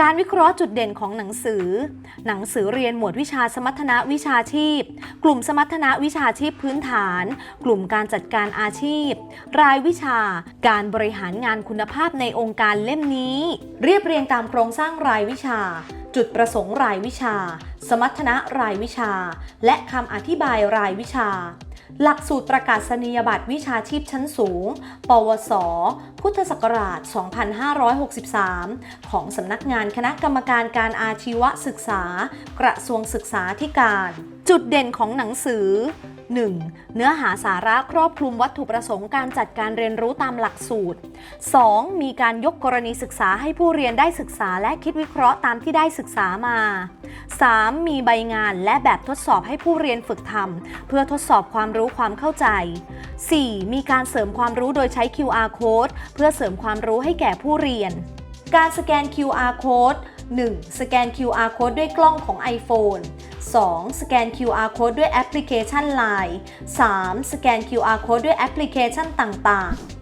การวิเคราะห์จุดเด่นของหนังสือ หนังสือเรียนหมวดวิชาสมรรถนะวิชาชีพ กลุ่มสมรรถนะวิชาชีพพื้นฐาน กลุ่มการจัดการอาชีพ รายวิชา การบริหารงานคุณภาพในองค์การเล่มนี้ เรียบเรียงตามโครงสร้างรายวิชา จุดประสงค์รายวิชา สมรรถนะรายวิชา และคำอธิบายรายวิชา หลักสูตรประกาศนียบัตรวิชาชีพชั้นสูง ปวส พุทธศักราช 2563 ของสำนักงานคณะกรรมการการอาชีวศึกษา กระทรวงศึกษาธิการ จุดเด่นของหนังสือ 1. เนื้อหาสาระครอบคลุมวัตถุประสงค์การจัดการเรียนรู้ตามหลักสูตร 2. มีการยกกรณีศึกษาให้ผู้เรียนได้ศึกษาและคิดวิเคราะห์ตามที่ได้ศึกษามา 3. มีใบงานและแบบทดสอบให้ผู้เรียนฝึกทำเพื่อทดสอบความรู้ความเข้าใจ 4. มีการเสริมความรู้โดยใช้ QR code เพื่อเสริมความรู้ให้แก่ผู้เรียน การสแกน QR code 1. สแกน QR code ด้วยกล้องของ iPhone 2. สแกน QR code ด้วยแอปพลิเคชัน Line 3. สแกน QR code ด้วยแอปพลิเคชันต่าง ๆ